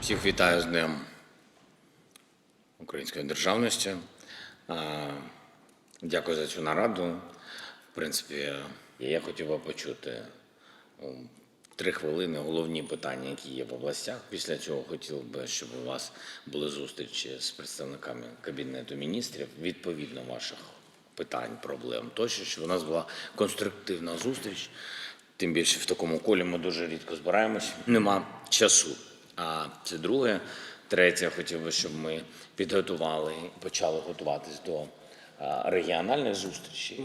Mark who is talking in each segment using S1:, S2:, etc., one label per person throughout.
S1: Всіх вітаю з Днем Української державності. Дякую за цю нараду. В принципі, я хотів би почути три хвилини головні питання, які є в областях. Після цього хотів би, щоб у вас були зустрічі з представниками Кабінету міністрів відповідно ваших питань, проблем тощо, щоб у нас була конструктивна зустріч. Тим більше в такому колі ми дуже рідко збираємось. Нема часу. А це друге. Третє, хотів би, щоб ми підготували почали готуватись до а, регіональних зустрічей.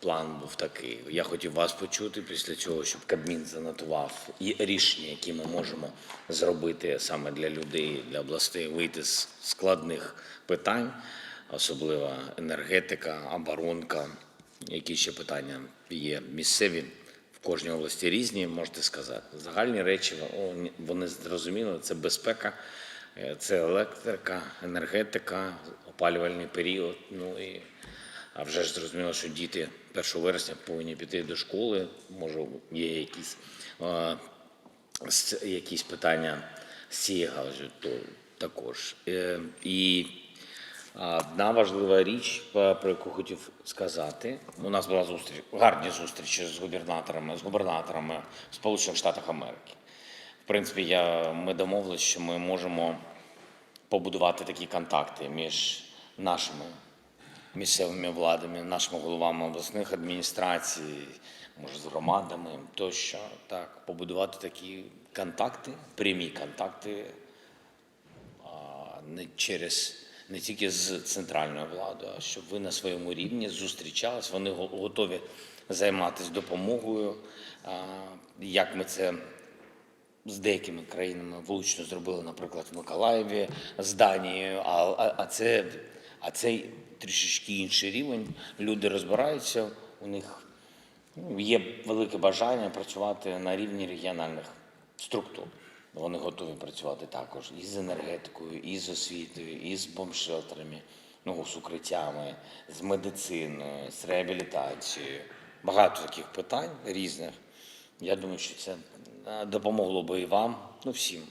S1: План був такий. Я хотів вас почути після цього, щоб Кабмін занотував і рішення, які ми можемо зробити саме для людей, для областей, вийти з складних питань, особливо енергетика, оборонка. Які ще питання є місцеві кожній області різні, можете сказати. Загальні речі вони зрозуміли. Це безпека, е, це електрика, енергетика, опалювальний період. Ну і а вже ж зрозуміло, що діти 1 вересня повинні піти до школи. Може, є якісь, якісь питання з цієї галузі, то також. Е, І Одна важлива річ, про яку хотів сказати. У нас була зустріч, гарні зустрічі з губернаторами, з губернаторами Сполучених Штатів Америки. В принципі, я, ми домовилися, що ми можемо побудувати такі контакти між нашими місцевими владами, нашими головами обласних адміністрацій, може, з громадами, тощо так, побудувати такі контакти, прямі контакти не через не тільки з центральною владою, а щоб ви на своєму рівні зустрічались. Вони готові займатися допомогою. Як ми це з деякими країнами влучно зробили, наприклад, в Миколаєві з Данією, а, а, а це а це трішечки інший рівень. Люди розбираються, у них ну, є велике бажання працювати на рівні регіональних структур. Вони готові працювати також і з енергетикою, і з освітою, і з бомшелтерами, ну, з укриттями, з медициною, з реабілітацією. Багато таких питань різних. Я думаю, що це е, допомогло би і вам, ну всім